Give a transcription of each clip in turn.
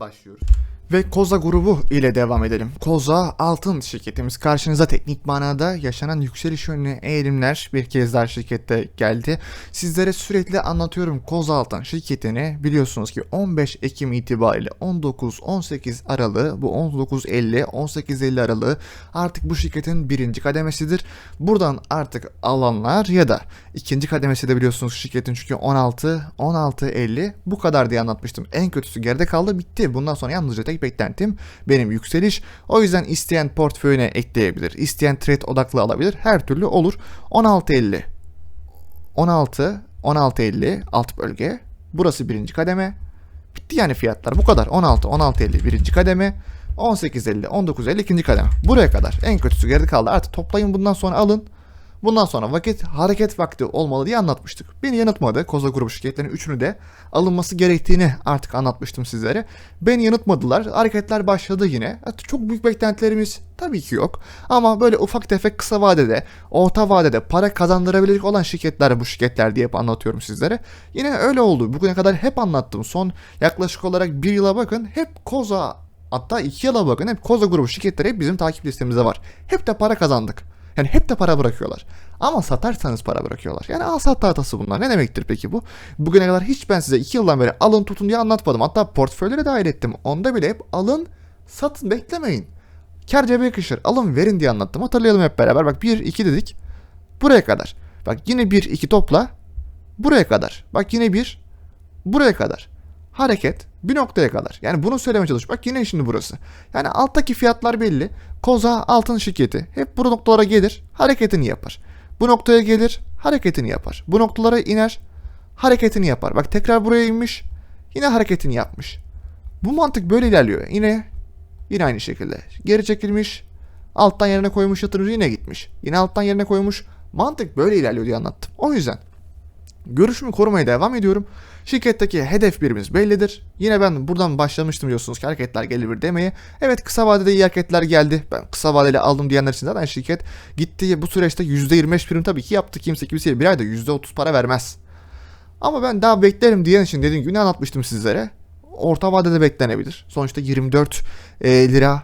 başlıyoruz. Ve Koza grubu ile devam edelim. Koza altın şirketimiz karşınıza teknik manada yaşanan yükseliş yönlü eğilimler bir kez daha şirkette geldi. Sizlere sürekli anlatıyorum Koza altın şirketini biliyorsunuz ki 15 Ekim itibariyle 19-18 aralığı bu 19.50-18.50 aralığı artık bu şirketin birinci kademesidir. Buradan artık alanlar ya da ikinci kademesi de biliyorsunuz şirketin çünkü 16 16.50 bu kadar diye anlatmıştım. En kötüsü geride kaldı bitti. Bundan sonra yalnızca beklentim benim yükseliş. O yüzden isteyen portföyüne ekleyebilir. isteyen trade odaklı alabilir. Her türlü olur. 16.50 16 16.50 alt bölge. Burası birinci kademe. Bitti yani fiyatlar. Bu kadar. 16 16.50 birinci kademe. 18.50 19.50 ikinci kademe. Buraya kadar. En kötüsü geride kaldı. Artık toplayın bundan sonra alın. Bundan sonra vakit hareket vakti olmalı diye anlatmıştık. Beni yanıltmadı. Koza grubu şirketlerinin üçünü de alınması gerektiğini artık anlatmıştım sizlere. Beni yanıltmadılar. Hareketler başladı yine. Çok büyük beklentilerimiz tabii ki yok. Ama böyle ufak tefek kısa vadede, orta vadede para kazandırabilecek olan şirketler bu şirketler diye hep anlatıyorum sizlere. Yine öyle oldu. Bugüne kadar hep anlattım. Son yaklaşık olarak bir yıla bakın. Hep Koza hatta iki yıla bakın. Hep Koza grubu şirketleri hep bizim takip listemizde var. Hep de para kazandık. Yani hep de para bırakıyorlar. Ama satarsanız para bırakıyorlar. Yani al sat tahtası bunlar. Ne demektir peki bu? Bugüne kadar hiç ben size 2 yıldan beri alın tutun diye anlatmadım. Hatta portföylere dahil ettim. Onda bile hep alın satın beklemeyin. Kar cebe yakışır. Alın verin diye anlattım. Hatırlayalım hep beraber. Bak 1 2 dedik. Buraya kadar. Bak yine 1 2 topla. Buraya kadar. Bak yine 1 buraya kadar. Hareket bir noktaya kadar. Yani bunu söylemeye çalış. Bak yine şimdi burası. Yani alttaki fiyatlar belli. Koza altın şirketi hep bu noktalara gelir, hareketini yapar. Bu noktaya gelir, hareketini yapar. Bu noktalara iner, hareketini yapar. Bak tekrar buraya inmiş, yine hareketini yapmış. Bu mantık böyle ilerliyor. Yine yine aynı şekilde. Geri çekilmiş, alttan yerine koymuş yatırımcı yine gitmiş. Yine alttan yerine koymuş. Mantık böyle ilerliyor diye anlattım. O yüzden görüşümü korumaya devam ediyorum. Şirketteki hedef birimiz bellidir. Yine ben buradan başlamıştım diyorsunuz ki hareketler gelir demeye. Evet kısa vadede iyi hareketler geldi. Ben kısa vadeli aldım diyenler için zaten şirket gitti bu süreçte %25 prim tabii ki yaptı. Kimse kimseye bir ayda %30 para vermez. Ama ben daha beklerim diyen için dediğim gibi ne anlatmıştım sizlere. Orta vadede beklenebilir. Sonuçta 24 e, lira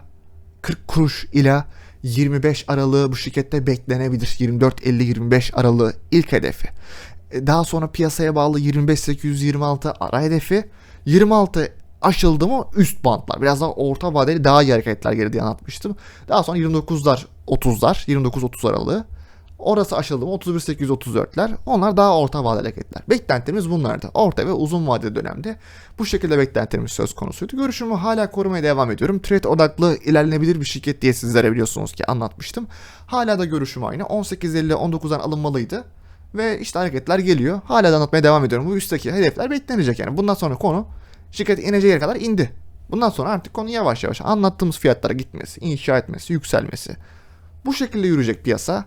40 kuruş ila 25 aralığı bu şirkette beklenebilir. 24-50-25 aralığı ilk hedefi. E, daha sonra piyasaya bağlı 25-826 ara hedefi. 26 aşıldı mı üst bantlar. Biraz daha orta vadeli daha iyi hareketler geldi diye anlatmıştım. Daha sonra 29'lar 30'lar 29-30 aralığı. Orası aşıldı mı 31-834'ler. Onlar daha orta vadeli hareketler. Beklentimiz bunlardı. Orta ve uzun vadeli dönemde bu şekilde beklentilerimiz söz konusuydu. Görüşümü hala korumaya devam ediyorum. Trade odaklı ilerlenebilir bir şirket diye sizlere biliyorsunuz ki anlatmıştım. Hala da görüşüm aynı. 18.50-19'dan alınmalıydı. Ve işte hareketler geliyor. Hala da anlatmaya devam ediyorum. Bu üstteki hedefler beklenecek yani. Bundan sonra konu şirket ineceği yere kadar indi. Bundan sonra artık konu yavaş yavaş anlattığımız fiyatlara gitmesi, inşa etmesi, yükselmesi. Bu şekilde yürüyecek piyasa.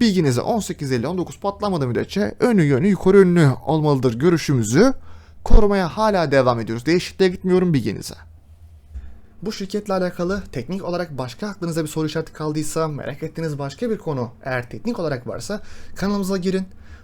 Bilginize 18.50-19 patlamadığı müddetçe önü yönü yukarı yönlü olmalıdır görüşümüzü korumaya hala devam ediyoruz. Değişikliğe gitmiyorum bilginize. Bu şirketle alakalı teknik olarak başka aklınıza bir soru işareti kaldıysa, merak ettiğiniz başka bir konu eğer teknik olarak varsa kanalımıza girin,